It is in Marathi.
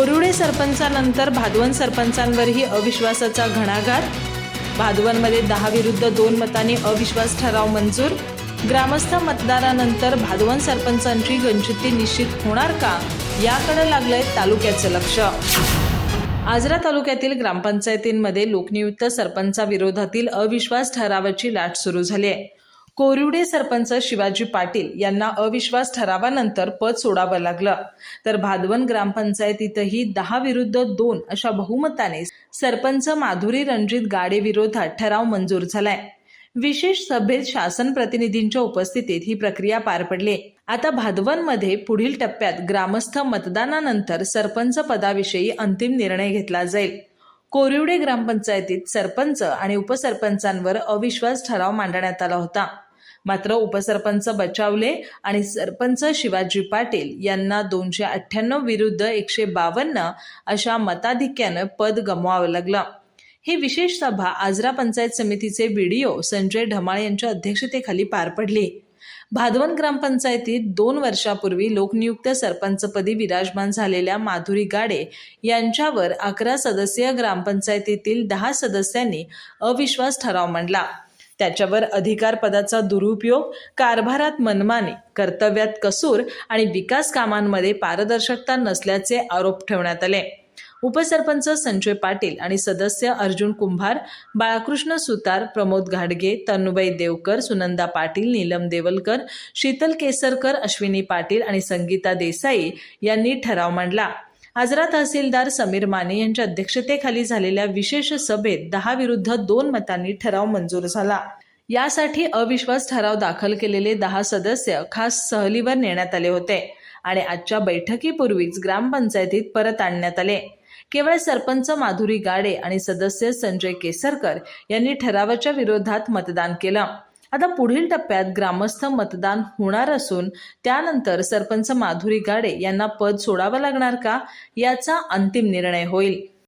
बोरुडे सरपंचानंतर भादवन सरपंचांवरही अविश्वासाचा घणाघात. भादवनमध्ये दहा विरुद्ध दोन मतांनी अविश्वास ठराव मंजूर. ग्रामस्थ मतदारानंतर भादवन सरपंचांची गंचिती निश्चित होणार का याकडे लागलंय तालुक्याचं लक्ष. आजरा तालुक्यातील ग्रामपंचायतींमध्ये लोकनियुक्त सरपंचाविरोधातील अविश्वास ठरावाची लाट सुरू झाली आहे कोरिवडे सरपंच शिवाजी पाटील यांना अविश्वास ठरावानंतर पद सोडावं लागलं. तर भादवन ग्रामपंचायतीतही दहा विरुद्ध दोन अशा बहुमताने सरपंच माधुरी रणजित गाडे विरोधात ठराव मंजूर झालाय. विशेष सभेत शासन प्रतिनिधींच्या उपस्थितीत ही प्रक्रिया पार पडली. आता भादवनमध्ये पुढील टप्प्यात ग्रामस्थ मतदानानंतर सरपंच पदाविषयी अंतिम निर्णय घेतला जाईल. कोरिवडे ग्रामपंचायतीत सरपंच आणि उपसरपंचांवर अविश्वास ठराव मांडण्यात आला होता. मात्र उपसरपंच बचावले आणि सरपंच शिवाजी पाटील यांना दोनशे अठ्ठ्याण्णव विरुद्ध एकशे बावन्न अशा मताधिक्यानं पद गमवावं लागलं. ही विशेष सभा आजरा पंचायत समितीचे व्हिडिओ संजय ढमाळ यांच्या अध्यक्षतेखाली पार पडली. भादवन ग्रामपंचायतीत दोन वर्षापूर्वी लोकनियुक्त सरपंचपदी विराजमान झालेल्या माधुरी गाडे यांच्यावर अकरा सदस्यीय ग्रामपंचायतीतील दहा सदस्यांनी अविश्वास ठराव मांडला. त्याच्यावर अधिकार पदाचा दुरुपयोग कारभारात मनमानी कर्तव्यात कसूर आणि विकास कामांमध्ये पारदर्शकता नसल्याचे आरोप ठेवण्यात आले. उपसरपंच संजय पाटील आणि सदस्य अर्जुन कुंभार बाळकृष्ण सुतार प्रमोद घाडगे तन्नुबाई देवकर सुनंदा पाटील नीलम देवलकर शीतल केसरकर अश्विनी पाटील आणि संगीता देसाई यांनी ठराव मांडला. आजरा तहसीलदार समीर माने यांच्या अध्यक्षतेखाली झालेल्या विशेष सभेत दहा विरुद्ध दोन मतांनी ठराव मंजूर झाला. यासाठी अविश्वास ठराव दाखल केलेले दहा सदस्य खास सहलीवर नेण्यात आले होते आणि आजच्या बैठकीपूर्वीच ग्रामपंचायतीत परत आणण्यात आले. केवळ सरपंच माधुरी गाडे आणि सदस्य संजय केसरकर यांनी ठरावाच्या विरोधात मतदान केलं. आता पुढील टप्प्यात ग्रामस्थ मतदान होणार असून त्यानंतर सरपंच माधुरी गाडे यांना पद सोडावं लागणार का? याचा अंतिम निर्णय होईल.